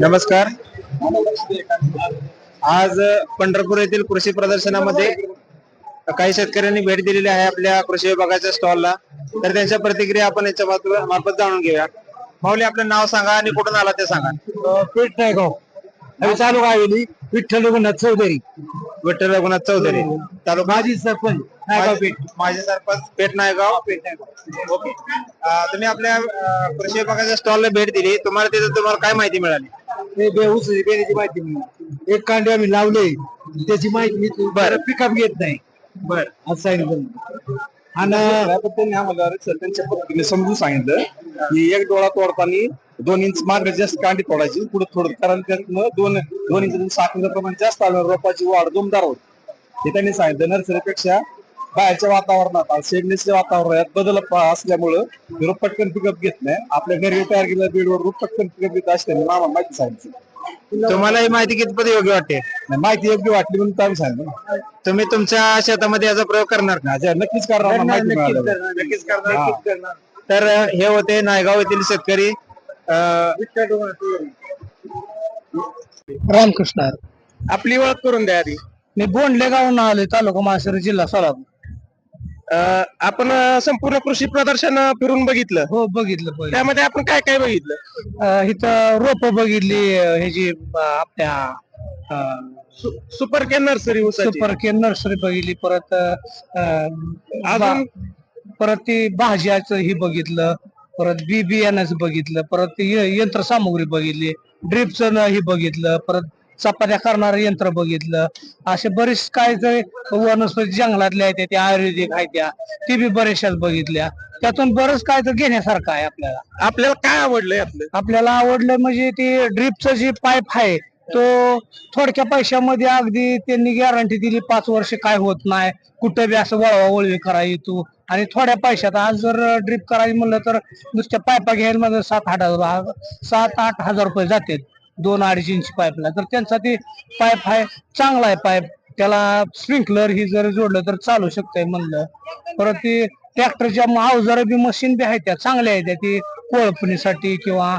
नमस्कार. आज पंढरपूर येथील कृषी प्रदर्शनामध्ये काही शेतकऱ्यांनी भेट दिलेली आहे आपल्या कृषी विभागाच्या स्टॉलला. तर त्यांच्या प्रतिक्रिया आपण याच्या मार्फत मार्फत जाणून घेऊया. माऊली आपलं नाव सांगा आणि कुठून आला ते सांगा. पेट नायगाव आम्ही तालुका हवेली विठ्ठल रघुनाथ चौधरी. विठ्ठल रघुनाथ चौधरी. तालुका माजी सरपंच नायगाव पेठ? माझे सरपंच पेठ नायगाव ओके. अं, तुम्ही आपल्या कृषी विभागाच्या स्टॉलला भेट दिली. तुम्हाला तिथे तुम्हाला काय माहिती मिळाली? बेण्याची माहिती. एक कांडे आम्ही लावले त्याची माहिती बरं. पिकअप घेत नाही. बर. असं सांगितलं आणि त्यांनी आम्हाला त्यांच्या पद्धतीने समजून सांगितलं की एक डोळा तोडताना दोन इंच मागे जास्त कांडी तोडायची पुढे थोडं कारण त्यातनं दोन दोन इंच साखरेचं प्रमाण जास्त आलं रोपाची वाढ जोमदार होत. हे त्यांनी सांगितलं नर्सरीपेक्षा बाहेरच्या वातावरणात शेडनेसच्या वातावरणात बदल प- असल्यामुळं रोप पटकन पिकअप घेत नाही. आपल्या घरी तयार केलेल्या बेडवर रोप पटकन पिकअप घेत असल्याने मामा माहिती सांगितलं तुम्हाला ही माहिती कितपत योग्य वाटते? माहिती योग्य वाटली म्हणून आम्ही सांगितलं तुम्ही तुमच्या शेतामध्ये याचा प्रयोग करणार का? नक्कीच करणार. नक्कीच करणार तर हे होते नायगाव येथील शेतकरी रामकृष्ण. आपली ओळख करून द्या आधी. मी बोंडले गावून आले तालुका मासरी जिल्हा सोलापूर. आपण संपूर्ण कृषी प्रदर्शन फिरून बघितलं. हो बघितलं त्यामध्ये आपण काय काय बघितलं? इथं रोप बघितली ह्याची अं, आपल्या super cane nursery super care nursery बघितली परत अजून? परत ती भाज्याचं ही बघितलं परत बी बियाण्याचं बघितलं परत यंत्रसामुग्री बघितली ड्रिपचं ही बघितलं परत चपात्या करणारं यंत्र बघितलं. असे बरेच काय जे वनस्पती जंगलातल्या आहेत त्या आयुर्वेदिक आहेत त्या ती बी बऱ्याचशाच बघितल्या. त्यातून बरंच काय तर घेण्यासारखं आहे आपल्याला. आपल्याला काय आवडलंय आपलं? आपल्याला आवडलं म्हणजे ते ड्रिपचं जे पाईप आहे तो थोडक्या पैशामध्ये अगदी त्यांनी गॅरंटी दिली पाच वर्ष काय होत नाही. कुठं बी असं वळवा वळवी करा येतो आणि थोड्या पैशात आज जर ड्रिप करायचं म्हणलं तर नुसत्या पायपा घ्यायला माझं सात आठ हजार सात आठ हजार रुपये जातात. दोन अडीच पाईप पाईपला तर त्यांचा ते पाईप आहे चांगला आहे पाईप त्याला स्प्रिंकलर ही जर जोडलं तर चालू शकतंय म्हणलं. परत ते ट्रॅक्टरच्या अवजार बी मशीन बी आहेत त्या. चांगल्या आहेत त्या. ती कोळपणीसाठी किंवा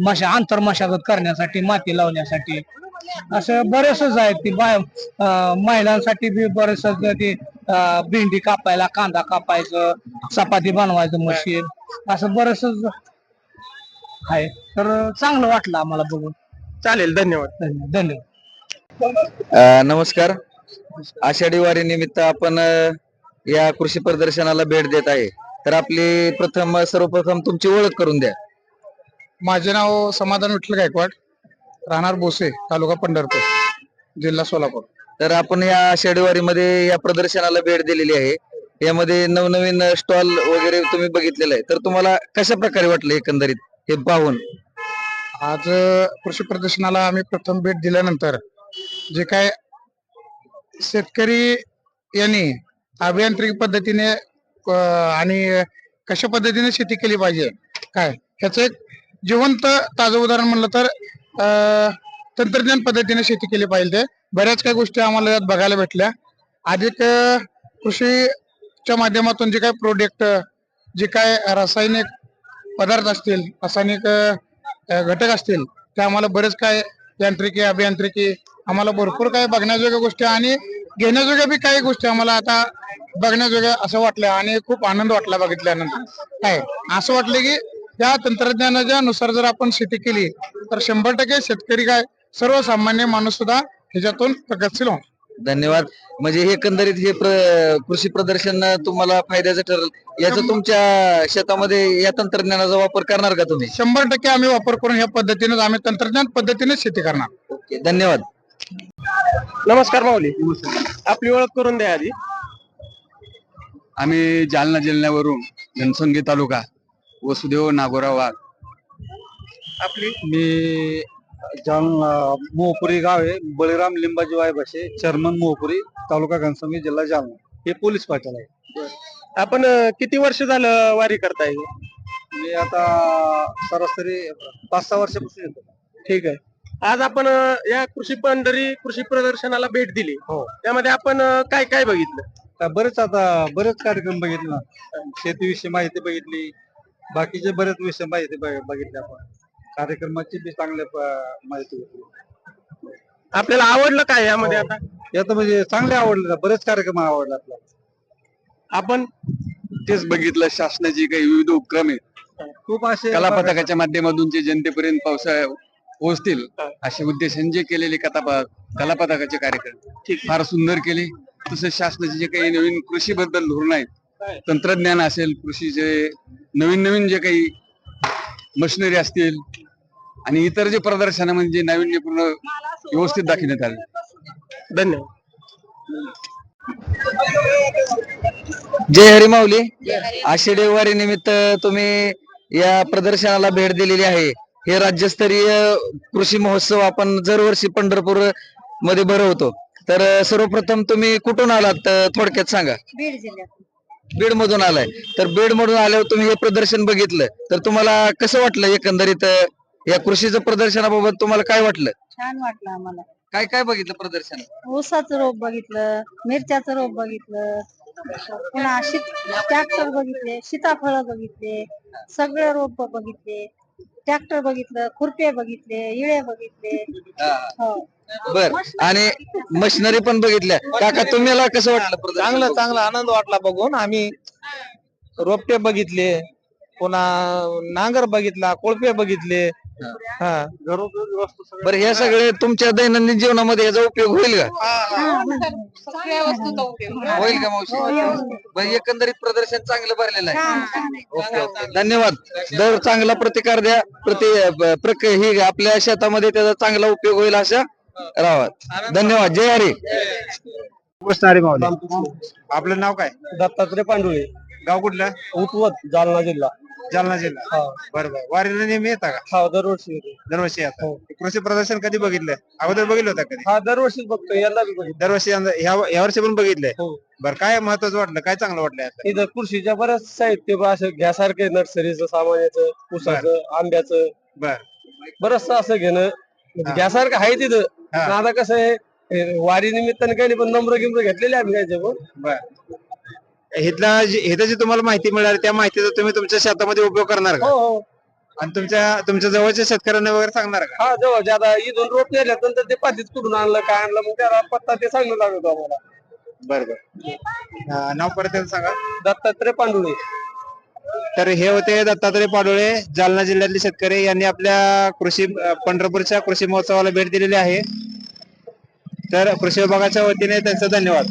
मशा आंतर मशागत करण्यासाठी माती लावण्यासाठी. असं बरेचच आहेत ती बाय महिलांसाठी बी बरेच ते भेंडी कापायला कांदा कापायचं चपाती बनवायचं मशीन असं बरेच आहे. तर चांगलं वाटलं आम्हाला बघून. चालेल धन्यवाद. धन्यवाद धन्यवाद. अ, नमस्कार. आषाढी वारी निमित्त आपण अ, या कृषी प्रदर्शनाला भेट देत आहे. तर आपली प्रथम सर्वप्रथम तुमची ओळख करून द्या. माझे नाव समाधान विठ्ठल गायकवाड राहणार बोसे तालुका पंढरपूर जिल्हा सोलापूर. तर आपण या आषाढी वारीमध्ये या प्रदर्शनाला भेट दिलेली आहे. यामध्ये नवनवीन स्टॉल वगैरे तुम्ही बघितलेलं आहे. तर तुम्हाला कशा प्रकारे वाटलं एकंदरीत हे पाहून? आज कृषी प्रदर्शनाला आम्ही प्रथम भेट दिल्यानंतर जे काय शेतकरी यांनी अभियांत्रिकी पद्धतीने आणि कशा पद्धतीने शेती केली पाहिजे काय? ह्याचं एक जिवंत ताजं उदाहरण म्हणलं तर तंत्रज्ञान पद्धतीने शेती केली पाहिजे ते. बऱ्याच काही गोष्टी आम्हाला यात बघायला भेटल्या. अधिक कृषीच्या माध्यमातून जे काय प्रोडक्ट जे काय रासायनिक पदार्थ असतील रासायनिक घटक असतील ते आम्हाला बरेच काय यांत्रिकी अभियांत्रिकी आम्हाला भरपूर काय बघण्याजोग्या गोष्टी आणि घेण्याजोग्या बी काही गोष्टी आम्हाला आता बघण्याजोग्या असं वाटलं आणि खूप आनंद वाटला बघितल्यानंतर. काय? असं वाटलं की या तंत्रज्ञानाच्या नुसार जर आपण शेती केली तर शंभर टक्के शेतकरी काय सर्वसामान्य माणूस सुद्धा ह्याच्यातून प्रगतशील होणार. धन्यवाद. म्हणजे हे एकंदरीत हे प्र- कृषी प्रदर्शन तुम्हाला फायद्याचं ठरेल. याचा तुमच्या शेतामध्ये या तंत्रज्ञानाचा वापर करणार का तुम्ही? शंभर टक्के आम्ही वापर करून ह्या पद्धतीनेच आम्ही तंत्रज्ञान पद्धतीने शेती करणार. ओके धन्यवाद. नमस्कार माऊली. आपली ओळख करून द्या आधी. आम्ही जालना जिल्ह्यावरून घनसंगी तालुका वसुदेव नागोराव वाघ आपली? मी जालना मोहपुरी गाव आहे बळीराम लिंबाजी वायभाषे चर्मन मोहपुरी तालुका घनसंगी जिल्हा जालना. हे पोलीस पाटील आहे आपण अं, किती वर्ष झालं वारी करताय? मी आता सरासरी पाच सहा वर्षापासून येतो. ठीक आहे. आज आपण अं, या कृषी पंढरी कृषी प्रदर्शनाला भेट दिली. हो. त्यामध्ये आपण अं, काय काय बघितलं? का बरेच आता बरेच कार्यक्रम बघितले ना. शेतीविषयी माहिती बघितली. बाकीचे बरेच विषय माहिती बघ- बघितली आपण. कार्यक्रमाची बी चांगल्या प- माहिती होती. आपल्याला आवडलं काय यामध्ये आता? यात म्हणजे चांगले आवडले बरेच कार्यक्रम आवडले आपल्याला. आपण? तेच बघितलं शासनाची काही विविध उपक्रम आहेत. खूप असे कला पथकाच्या माध्यमातून जे जनतेपर्यंत पावसाळ्या पोहोचतील असे उद्देशाने जे केलेले कथा कला पथकाचे कार्यक्रम फार सुंदर केले. तसेच शासनाचे जे काही नवीन कृषी बद्दल धोरण आहेत तंत्रज्ञान असेल कृषीचे नवीन नवीन जे काही मशिनरी असतील आणि इतर जे प्रदर्शनामध्ये जे नाविन्यपूर्ण व्यवस्थित दाखवण्यात आले. धन्यवाद. जय हरी माऊली. आषाढी वारी निमित्त तुम्ही या प्रदर्शनाला भेट दिलेली आहे. हे राज्यस्तरीय कृषी महोत्सव आपण दरवर्षी पंढरपूरमध्ये भरवतो. तर सर्वप्रथम तुम्ही कुठून आलात थोडक्यात सांगा. बीड जिल्ह्यात बीड मधून आलाय. तर बीड मधून आल्यावर तुम्ही हे प्रदर्शन बघितलं. तर तुम्हाला कसं वाटलं एकंदरीत या कृषीचं प्रदर्शनाबाबत तुम्हाला काय वाटलं? छान वाटलं आम्हाला. काय काय बघितलं प्रदर्शन ऊसाचं रोप बघितलं मिरच्याचं रोप बघितलं पुन्हा शीत ट्रॅक्टर बघितले सीताफळ बघितले सगळे रोप बघितले ट्रॅक्टर बघितलं खुरपे बघितले इळे बघितले. हो. बर. आणि मशिनरी पण बघितल्या. काका तुम्हाला कसं वाटलं प्रदर्शन? चांगलं? चांगला आनंद वाटला बघून. आम्ही रोपटे बघितले पुन्हा नांगर बघितला कोळपे बघितले हा. बरं हे सगळे तुमच्या दैनंदिन जीवनामध्ये याचा उपयोग होईल का? होईल. का मावशी? बरं, एकंदरीत प्रदर्शन चांगलं भरलेलं आहे. Okay okay. धन्यवाद. दर चांगला प्रतिकार द्या. प्रति ब- प्रक ही आपल्या शेतामध्ये त्याचा चांगला उपयोग होईल अशा राहा धन्यवाद. जय हरी. माऊली. आपलं नाव काय? दत्तात्रय पांडुळे. गाव कुठलं? उतवत जालना जिल्हा. जालना जिल्हा. बरोबर वारीला नेहमी येता का? हा दरवर्षी येतो. दरवर्षी येता. कृषी प्रदर्शन कधी बघितलंय? अगोदर बघितलं होतं कधी? हा दरवर्षीच बघतो. यंदा बी बघितलं. दरवर्षी यंदा- ह्या ह्या वर्षी पण बघितलंय? हो. बरं काय महत्वाचं वाटलं? काय चांगलं वाटलं इथं कृषीच्या बऱ्याच साहित्य बा असं घ्यासारखे नर्सरीचं सामान्याचं ऊसाचं आंब्याचं. बर. बरंच असं घेणं म्हणजे घ्यासारखं आहे तिथं. हा. आता कसं आहे हे वारी निमित्ताने काही नाही पण नम्र गिम्र घेतलेले आम्ही काय पण बर. जी- इथं जी तुम्हाला माहिती मिळाली त्या माहितीचा तुम्ही तुमच्या शेतामध्ये उपयोग करणार का? हो हो. आणि तुमच्या तुमच्या जवळच्या शेतकऱ्यांना वगैरे सांगणार का? हा जवळ. आता इथून रोप नेल्यानंतर ते पाठीत कुठून आणलं काय आणलं मग त्याला पत्ता ते सांगणं लागत आम्हाला. बर बर. नाव परत एकदा सांगा. दत्तात्रय पांडुळे. तर हे होते दत्तात्रय पाडोळे जालना जिल्ह्यातले शेतकरी. यांनी आपल्या कृषी अं, पंढरपूरच्या कृषी महोत्सवाला भेट दिलेली आहे. तर कृषी विभागाच्या वतीने त्यांचा धन्यवाद.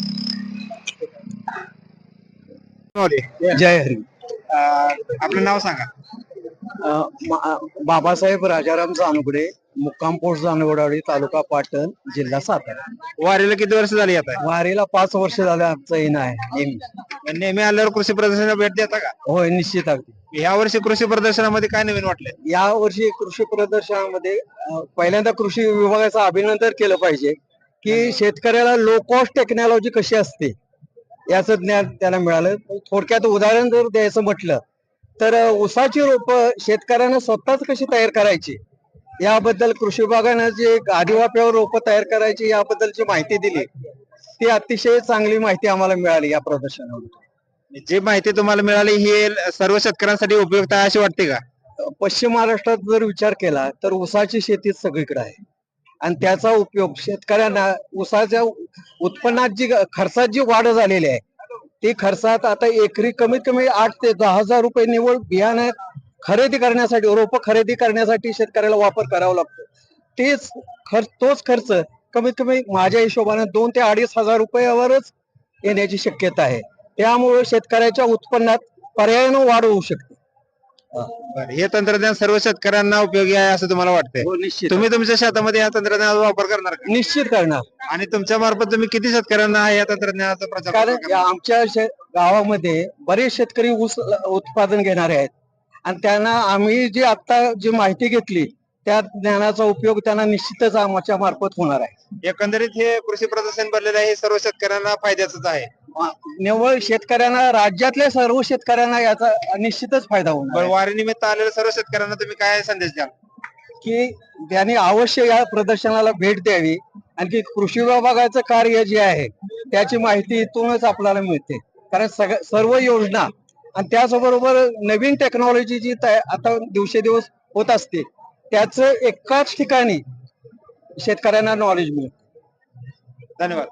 जय हरी. आपलं नाव सांगा. बाबासाहेब राजाराम जानगडे मुक्काम पोस्ट जानवडवाडी तालुका पाटण जिल्हा सातारा. वारीला किती वर्ष झाली आता? वारीला पाच वर्ष झाले आमचं येणं आहे नेहमी नेहमी आल्यावर कृषी प्रदर्शनाला भेट देता का? होय निश्चित अगदी. या वर्षी कृषी प्रदर्शनामध्ये काय नवीन वाटलंय? या वर्षी कृषी प्रदर्शनामध्ये पहिल्यांदा कृषी विभागाचं अभिनंदन केलं पाहिजे की शेतकऱ्याला लो कॉस्ट टेक्नॉलॉजी कशी असते? याचं ज्ञान त्याला मिळालं. थोडक्यात उदाहरण जर द्यायचं म्हटलं तर ऊसाची रोप शेतकऱ्यांना स्वतःच कशी तयार करायची? याबद्दल कृषी विभागानं जे आदिवाप्यावर रोप तयार करायची याबद्दलची माहिती दिली. ती अतिशय चांगली माहिती आम्हाला मिळाली या प्रदर्शनामध्ये जी माहिती तुम्हाला मिळाली ही सर्व शेतकऱ्यांसाठी उपयुक्त आहे अशी वाटते का? पश्चिम महाराष्ट्रात जर विचार केला तर ऊसाची शेती सगळीकडे आहे. आणि त्याचा उपयोग शेतकऱ्यांना ऊसाच्या उत्पन्नात जी खर्चात जी वाढ झालेली आहे ती खर्चात आता एकरी कमीत कमी आठ ते दहा हजार रुपये निवड बियाणं खरेदी करण्यासाठी रोप खरेदी करण्यासाठी शेतकऱ्याला वापर करावा लागतो. तेच खर्च तोच खर्च कमीत कमी माझ्या हिशोबाने दोन ते अडीच हजार रुपयावरच येण्याची शक्यता आहे. त्यामुळे शेतकऱ्याच्या उत्पन्नात पर्यायानं वाढ होऊ शकते. बरं, हे तंत्रज्ञान सर्व शेतकऱ्यांना उपयोगी आहे असं तुम्हाला वाटतंय? हो निश्चित. तुम्ही तुमच्या शेतामध्ये या तंत्रज्ञानाचा वापर करणार का? निश्चित करणार. आणि तुमच्या मार्फत तुम्ही किती शेतकऱ्यांना या तंत्रज्ञानाचा प्रचार कारण करणार? आमच्या शे- गावामध्ये बरेच शेतकरी ऊस उत्पादन घेणारे आहेत. आणि त्यांना आम्ही जी आता जी माहिती घेतली त्या ज्ञानाचा उपयोग त्यांना निश्चितच आमच्या मार्फत होणार आहे. एकंदरीत हे कृषी प्रदर्शन भरलेलं आहे हे सर्व शेतकऱ्यांना फायद्याच आहे. निव्वळ शेतकऱ्यांना राज्यातल्या सर्व शेतकऱ्यांना याचा निश्चितच फायदा होणार बरं आहे. वारी निमित्त आलेल्या सर्व शेतकऱ्यांना तुम्ही काय संदेश द्याल? की त्यांनी अवश्य या प्रदर्शनाला भेट द्यावी आणखी कृषी विभागाचं कार्य जे आहे त्याची माहिती इथूनच आपल्याला मिळते. कारण सग सर्व योजना आणि त्याचबरोबर नवीन टेक्नॉलॉजी जी तया- आता दिवसेदिवस होत असते त्याच एकाच ठिकाणी शेतकऱ्यांना नॉलेज मिळेल धन्यवाद.